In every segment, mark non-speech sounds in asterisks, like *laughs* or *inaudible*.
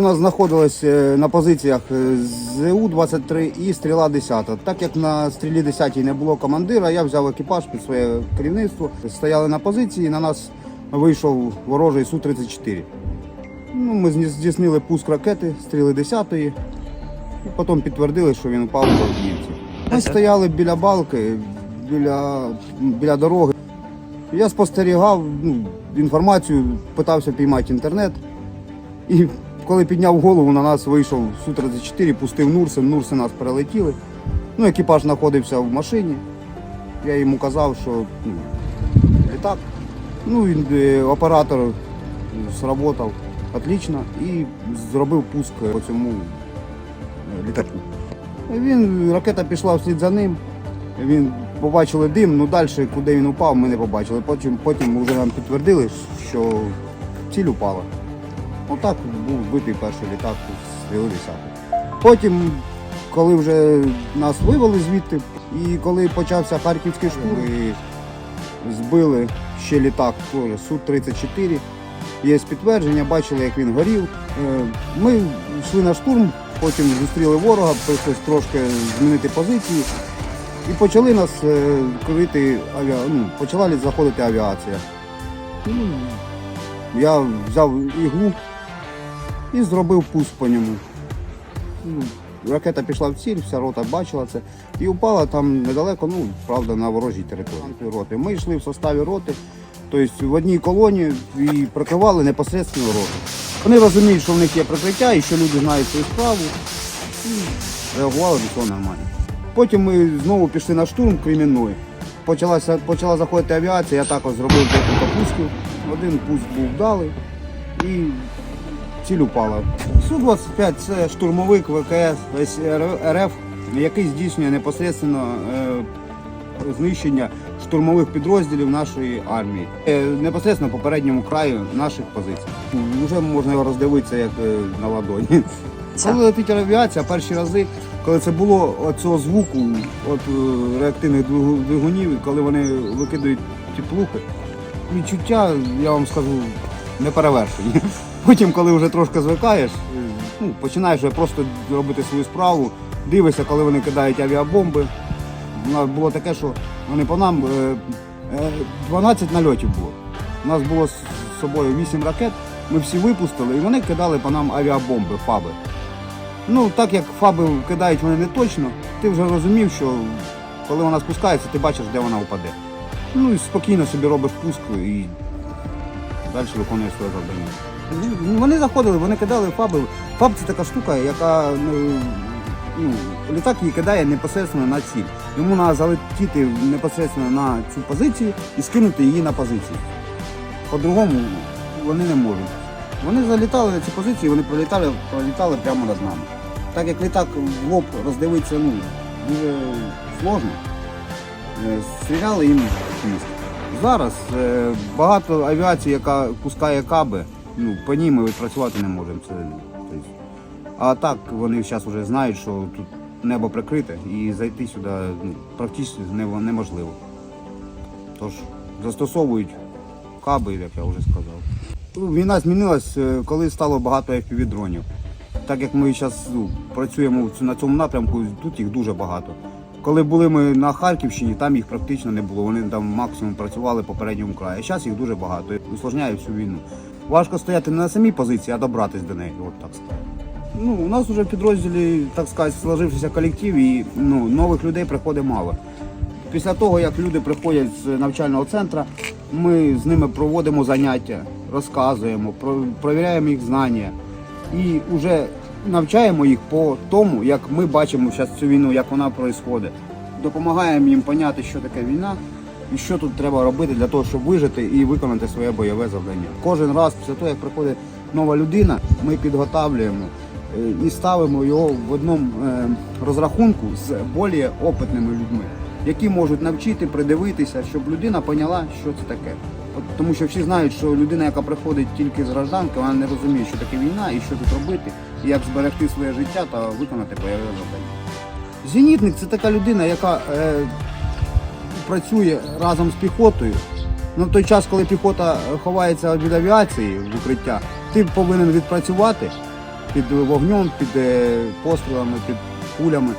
у нас знаходилось е, на позиціях е, ЗУ-23 і стріла 10. Так як на стрілі 10 не було командира, я взяв екіпаж під своє керівництво. Стояли на позиції, на нас вийшов ворожий Су-34. Ну, ми здійснили пуск ракети стріли 10-ї, і потім підтвердили, що він упав в Авдіївці. Ми стояли біля балки, біля, біля дороги. Я спостерігав ну, інформацію, питався піймати інтернет. І коли підняв голову, на нас вийшов Су-34, пустив Нурсин, Нурси нас перелетіли. Ну, екіпаж знаходився в машині. Я йому казав, що ну, літак. Ну, е, оператор сработав отлично і зробив пуск по цьому е, літаку. Він, ракета пішла вслід за ним. Він побачили дим, ну далі, куди він упав, ми не побачили. Потім, потім вже нам підтвердили, що ціль упала. Отак був збитий перший літак з стріли 10. Потім, коли вже нас вивели звідти, і коли почався харківський штурм, і збили ще літак Су-34. Є підтвердження, бачили, як він горів. Е, Ми йшли на штурм, потім зустріли ворога, прийшлось трошки змінити позиції. І почали нас е, крити авіа... ну, почала заходити авіація. Ну, я взяв іглу і зробив пуск по ньому. Ну, ракета пішла в ціль, вся рота бачила це. І упала там недалеко, ну, правда, на ворожій території роти. Ми йшли в составі роти, тобто в одній колоні і прикривали непосередньо роту. Вони розуміють, що в них є прикриття і що люди знають свою справу. І реагували до цього нормально. Потім ми знову пішли на штурм Кремінної. Почалася, почала заходити авіація, я також зробив декілька пусків. Один пуск був вдалий і ціль упала. Су-25 це штурмовик ВКС РФ, який здійснює непосередньо е, знищення штурмових підрозділів нашої армії. Е, Непосередньо по передньому краю наших позицій. Вже можна його роздивитися як е, на ладоні. Це- Коли летить авіація, перші рази, коли це було от цього звуку от реактивних двигу- двигунів, коли вони викидають теплухи, відчуття, я вам скажу, не перевершені. Потім, коли вже трошки звикаєш, е, ну, починаєш вже просто робити свою справу, дивишся, коли вони кидають авіабомби. У нас було таке, що вони по нам е, е, 12 нальотів було. У нас було з собою 8 ракет, ми всі випустили і вони кидали по нам авіабомби, фаби. Ну, так як фаби кидають вони не точно, ти вже розумів, що коли вона спускається, ти бачиш, де вона впаде. Ну і спокійно собі робиш пуск і далі виконуєш своє завдання. Ну, Вони заходили, вони кидали фаби. Фаб це така штука, яка ну, ну, літак її кидає непосередньо на ціль. Йому треба залетіти непосередньо на цю позицію і скинути її на позицію. По-другому вони не можуть. Вони залітали на ці позиції, вони пролітали, пролітали прямо над нами. Так як літак в лоб роздивиться ну, дуже сложно, е, стріляли їм в хвіст. Зараз е, багато авіації, яка пускає каби, ну, по ній ми відпрацювати не можемо. Це, тобто, а так вони зараз вже знають, що тут небо прикрите і зайти сюди ну, практично неможливо. Тож застосовують каби, як я вже сказав. Ну, Війна змінилась, е, коли стало багато FPV-дронів. Так як ми зараз ну, працюємо на цьому напрямку, тут їх дуже багато. Коли були ми на Харківщині, там їх практично не було. Вони там максимум працювали по передньому краю. А зараз їх дуже багато. Усложняє всю війну. Важко стояти не на самій позиції, а добратись до неї. От так. Ну, у нас вже в підрозділі, так сказати, сложився колектив і ну, нових людей приходить мало. Після того, як люди приходять з навчального центру, ми з ними проводимо заняття, розказуємо, про- провіряємо їх знання і вже навчаємо їх по тому, як ми бачимо зараз цю війну, як вона відбувається. Допомагаємо їм поняти, що таке війна і що тут треба робити для того, щоб вижити і виконати своє бойове завдання. Кожен раз після того, як приходить нова людина, ми підготавлюємо е, і ставимо його в одному е, розрахунку з більш опитними людьми, які можуть навчити, придивитися, щоб людина поняла, що це таке. Тому що всі знають, що людина, яка приходить тільки з гражданки, вона не розуміє, що таке війна і що тут робити, і як зберегти своє життя та виконати бойове завдання. Зенітник це така людина, яка е, працює разом з піхотою. Ну, в той час, коли піхота ховається від авіації в укриття, ти повинен відпрацювати під вогнем, під е, пострілами, під кулями.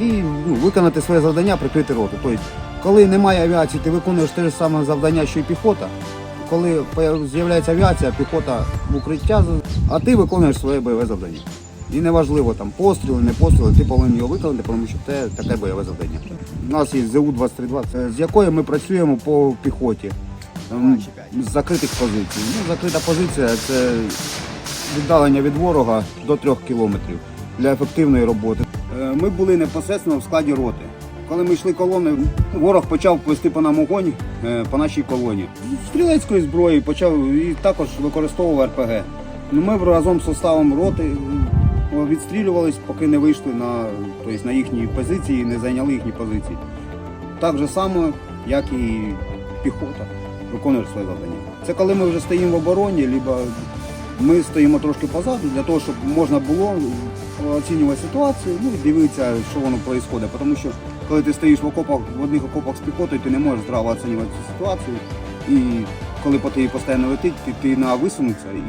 І ну, виконати своє завдання, прикрити роту. Тобто, коли немає авіації, ти виконуєш те ж саме завдання, що і піхота. Коли з'являється авіація, піхота в укриття, а ти виконуєш своє бойове завдання. І неважливо там постріли, не постріли, ти повинен його виконати, тому що це таке бойове завдання. У нас є ЗУ-2320, е, з якою ми працюємо по піхоті ем, з закритих позицій. Ну, закрита позиція це віддалення від ворога до трьох кілометрів для ефективної роботи. Е, Ми були непосередньо в складі роти. Коли ми йшли колоною, ворог почав вести по нам огонь е, по нашій колоні. Стрілецької зброї почав і також використовував РПГ. Ну, Ми разом з составом роти е, відстрілювались, поки не вийшли на, тобто на їхні позиції, не зайняли їхні позиції. Так же само, як і піхота виконує своє завдання. Це коли ми вже стоїмо в обороні, либо ми стоїмо трошки позаду для того, щоб можна було оцінювати ситуацію, ну і дивитися, що воно відбувається. Тому що коли ти стоїш в окопах, в одних окопах з піхотою, ти не можеш здраво оцінювати цю ситуацію. І коли по тобі постійно летить, ти, ти на висунутися і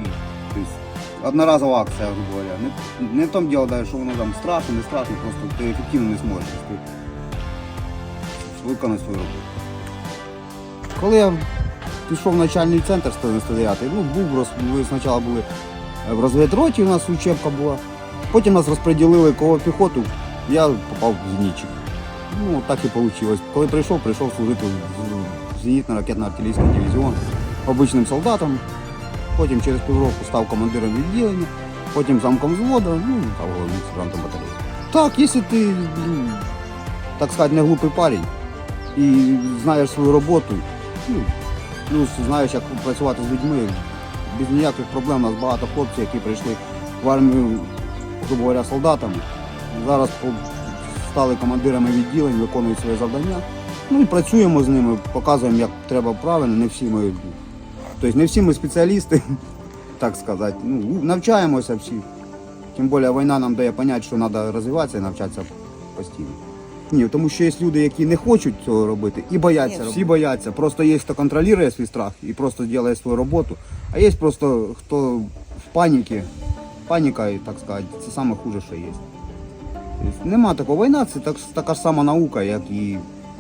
тобто, одноразова акція, грубо говоря. Не, не в тому діло, що воно там страшно, не страшно, просто ти ефективно не зможеш ти виконати свою роботу. Коли я пішов в начальний центр 199, ну був роз... ми спочатку були в розвідроті, у нас учебка була. Потім нас розподілили кого піхоту, я попав в зенітчик. Ну, так і вийшло. Коли прийшов, прийшов служити в зенітно-ракетно-артилерійський дивізіон обичним солдатом. Потім через півроку став командиром відділення, потім замком взводу, ну, став головним сержантом батареї. Так, якщо ти, ну, так сказати, не глупий парень і знаєш свою роботу, ну, плюс знаєш, як працювати з людьми, без ніяких проблем у нас багато хлопців, які прийшли в армію, грубо говоря, солдатами. Зараз стали командирами відділень, виконують своє завдання. Ну і працюємо з ними, показуємо, як треба правильно. Не всі ми, тобто не всі ми спеціалісти, *laughs* так сказати. Ну, навчаємося всі. Тим більше війна нам дає зрозуміти, що треба розвиватися і навчатися постійно. Ні, тому що є люди, які не хочуть цього робити і бояться. Всі бояться. Просто є, хто контролює свій страх і просто робить свою роботу. А є просто хто в паніці. Паніка, так сказати, це саме хуже, що є. Нема такого. Війна це так, така ж сама наука, як і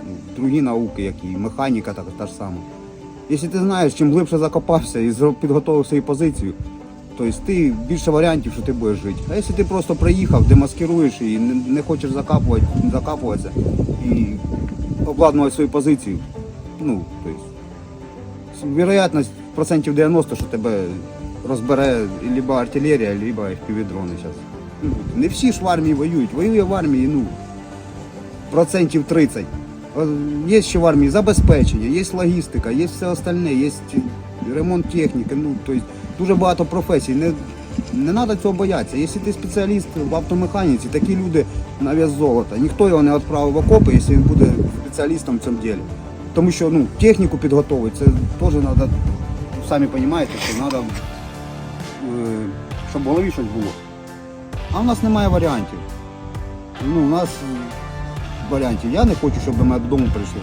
ну, другі науки, як і механіка, так, та ж сама. Якщо ти знаєш, чим глибше закопався і підготовив свою позицію, тобто ти більше варіантів, що ти будеш жити. А якщо ти просто приїхав, демаскируєш і не, хочеш закапувати, закапуватися і обладнувати свою позицію, ну, тобто, вероятність процентів 90, що тебе розбере либо артилерія, либо FPV-дрони зараз. Не всі ж в армії воюють. Воює в армії, ну, процентів 30. Е, Є ще в армії забезпечення, є логістика, є все остальне, є ремонт техніки. Ну, тобто дуже багато професій. Не, не треба цього боятися. Якщо ти спеціаліст в автомеханіці, такі люди на вес золота. Ніхто його не відправив в окопи, якщо він буде спеціалістом в цьому ділі. Тому що ну, техніку підготовити, це теж треба, самі розумієте, що треба, щоб в голові щось було. А в нас немає варіантів. Ну, у нас е, варіантів. Я не хочу, щоб до мене додому прийшли.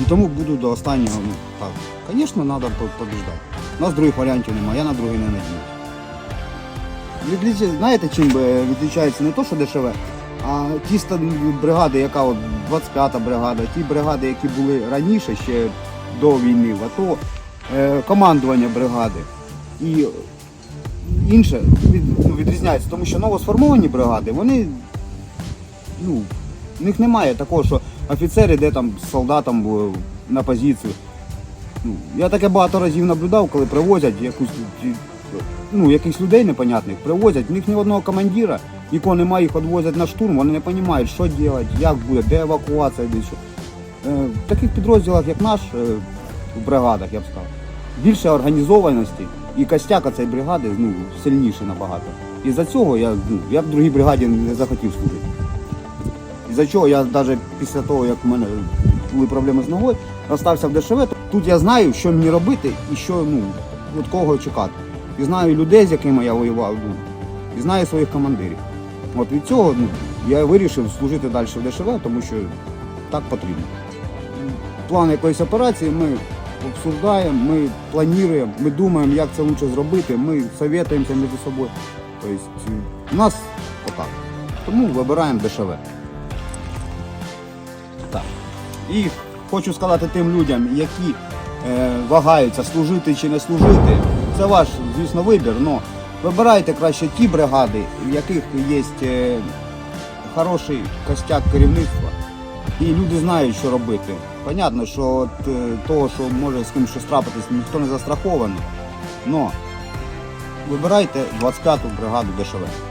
І тому буду до останнього. Ну, так. Звісно, треба побіждати. У нас других варіантів немає, я на другий не надіюсь. Знаєте, чим би відрізняється не то, що дешеве, а ті бригади, яка от 25-та бригада, ті бригади, які були раніше, ще до війни, в АТО, е, командування бригади. І інше від, ну, відрізняється, тому що новосформовані бригади, вони, ну, в них немає такого, що офіцер іде там з солдатом на позицію. Ну, я таке багато разів наблюдав, коли привозять якусь, ну, якихось людей непонятних, привозять, в них ні одного командира, нікого немає, їх відвозять на штурм, вони не розуміють, що робити, як буде, де евакуація, де що. Е, В таких підрозділах, як наш, е, в бригадах, я б сказав, більше організованості і костяка цієї бригади ну, сильніше набагато. І за цього я, ну, я в другій бригаді не захотів служити. І за чого я навіть після того, як в мене були проблеми з ногою, розстався в ДШВ, тут я знаю, що мені робити і що, ну, від кого чекати. І знаю людей, з якими я воював, ну, і знаю своїх командирів. От від цього ну, я вирішив служити далі в ДШВ, тому що так потрібно. План якоїсь операції ми обсуждаємо, ми плануємо, ми думаємо, як це краще зробити, ми советуємося між собою. Тобто у нас отак. Тому вибираємо дешеве. Так. І хочу сказати тим людям, які е, вагаються служити чи не служити. Це ваш, звісно, вибір. але вибирайте краще ті бригади, в яких є е, хороший костяк керівництва. І люди знають, що робити. Понятно, що от, е, того, що може з ким щось трапитись, ніхто не застрахований. Но вибирайте 25-ту бригаду ДШВ.